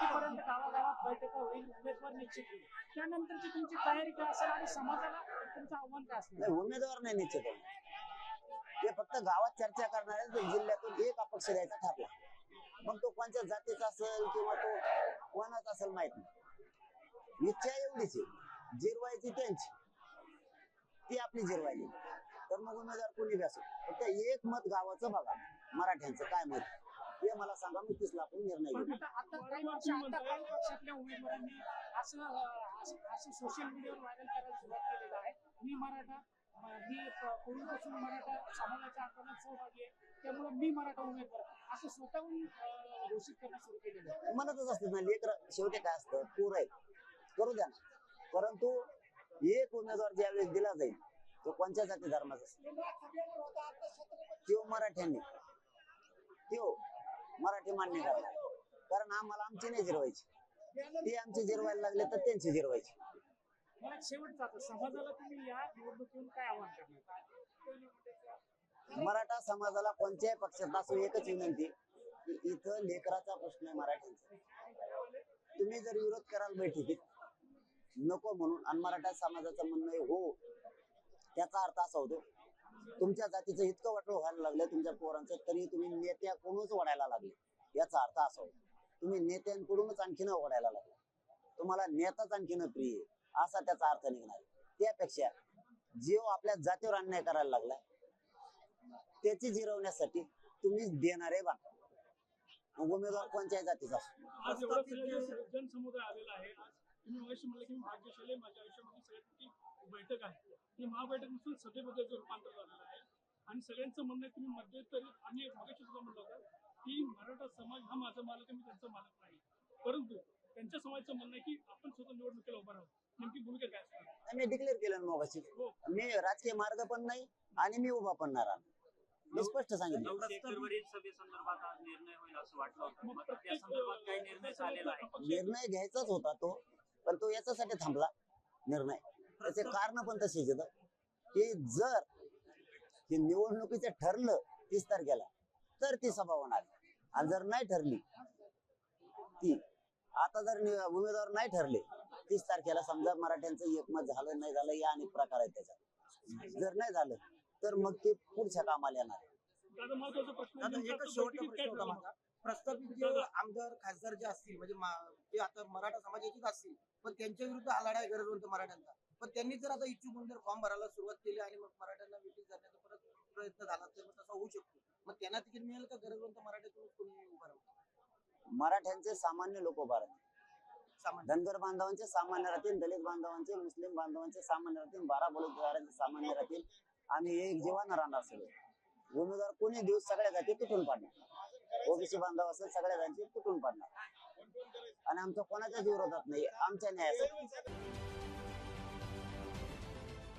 तारखेपर्यंत गावागावात बैठका होईल उमेदवार निश्चित होईल. त्यानंतरची तुमची तयारी काय असेल आणि समाजाला तुमचं आव्हान काय असेल नाही उमेदवार नाही निश्चित होणार. ते फक्त गावात चर्चा करणार आहेत जिल्ह्यातून एक अपक्ष द्यायचा ठरला. मग तो कोणत्या जातीचा असेल किंवा तो कोणाचा असेल माहीत नाही. इच्छा एवढीच आहे. जिरवायची त्यांची. ती आपली जिरवायची तर मग उमेदवार कोणी बी असो फक्त एक मत गावाचं बघा. मराठ्यांचं काय मत? हे मला सांगा मी तीस लाखून निर्णय पण घेऊ आता आता काही पक्ष आता काही पक्षातल्या उमेदवारांनी असं अं, असं- असं सोशल मीडियावर व्हायरल करायला सुरुवात केलेलं आहे. मी मराठा म- मी प- पूर्वीपासून मराठा समाजाच्या आंदोलनात सहभागी आहे. त्यामुळे मी मराठा उमेदवार. असं स्वतःहून अं, घोषित करणं सुरू केलेलं आहे. म्हणतच असते ना लेकर शेवटी काय असतं पूर आहे करू द्या ना. परंतु एक उमेदवार ज्यावेळेस दिला जाईल तो कोणत्या जाती धर्माचा असेल तो मराठ्यांनी. तो मराठी मान्य करणार कारण आम्हाला आमची नाही जिरवायची. ते आमचे जिरवायला लागले तर त्यांची जिरवायची. मला एक शेवटचं आता समाजाला तुम्ही या निवडणुकीतून काय आव्हान करणार? मराठा समाजाला कोणत्याही पक्षात असो एकच विनंती की इथं लेकराचा प्रश्न आहे मराठ्यांचा. तुम्ही जर विरोध कराल बैठकीत नको म्हणून आणि मराठा समाजाचं म्हणणं हो त्याचा अर्थ असा होतो तुमच्या जातीचं इतकं वाटलं व्हायला लागलं तुमच्या पोरांचं तरी तुम्ही नेत्याकडूनच ओढायला लागले. याचा अर्थ असा होतो. तुम्ही नेत्यांकडूनच आणखीन ओढायला लागले. तुम्हाला नेताच आणखीन प्रिय असा त्याचा अर्थ निघणार. त्यापेक्षा जीव आपल्या जातीवर अन्याय करायला लागलाय त्याची जिरवण्यासाठी तुम्ही देणारे बा उमेदवार कोणत्याही जातीचा जनसमुदाय आलेला आहे. आज तुम्ही म्हणलं की माझ्या आयुष्यामध्ये बैठक आहे. ही महाबैठक नसून सभेमध्ये रूपांतर झालेलं आहे. आणि सगळ्यांचं म्हणणं आहे तुम्ही मध्यंतरी आणि मगाशी सुद्धा म्हणलं होतं की मराठा समाज हा माझा मालक आहे मी त्यांचा मालक नाही. परंतु त्यांच्या समाजाचं म्हणणं आहे की आपण स्वतः निवडणुकीला उभा राहू. नेमकी भूमिका काय असणार? मी डिक्लेअर केलं मगाशी. हो. मी राजकीय मार्ग पण नाही आणि मी उभा पण नाही राहणार. मी स्पष्ट सांगितलं. नऊशे एकरवरील सभेसंदर्भात आज निर्णय होईल असं वाटलं होतं. मात्र त्या संदर्भात काही निर्णय झालेला आहे. निर्णय घ्यायचाच होता तो पण तो याच्यासाठी थांबला निर्णय. त्याचे कारण पण तसेच येतं की जर हे निवडणुकीचं ठरलं तीस तारखेला तर ती सभा होणार. आणि जर नाही ठरली ती आता जर उमेदवार नाही ठरले तीस तारखेला समजा मराठ्यांचं एकमत झालं नाही झालं या अनेक प्रकार आहेत त्याच्यात. जर नाही झालं तर मग ते पुढच्या कामाला येणार. होता प्रस्तावित जे आमदार खासदार जे असतील म्हणजे जे आता मराठा समाजाचेच असतील पण त्यांच्या विरुद्ध हा लढाई गरजवंत मराठ्यांचा. पण त्यांनी जर आता इच्छुक म्हणून जर फॉर्म भरायला सुरुवात केली आणि मग मराठ्यांना मिटिंग करण्याचा परत प्रयत्न झाला तर मग तसा होऊ शकतो. मग त्यांना तिकीट मिळेल का गरजवंत मराठ्यातून कोणी उभा राहू मराठ्यांचे सामान्य लोक उभा राहतील. धनगर बांधवांचे सामान्य राहतील दलित बांधवांचे मुस्लिम बांधवांचे सामान्य राहतील बारा बलुतेदारांचे सामान्य राहतील. आम्ही एक जीवन राहणार सगळे. उमेदवार कोणी दिवस सगळ्या जाती तुटून पाडणार. ओबीसी बांधव असेल सगळ्या जाती तुटून पाडणार. आणि आमचं कोणाच्याच विरोधात नाही आमच्या न्यायासाठी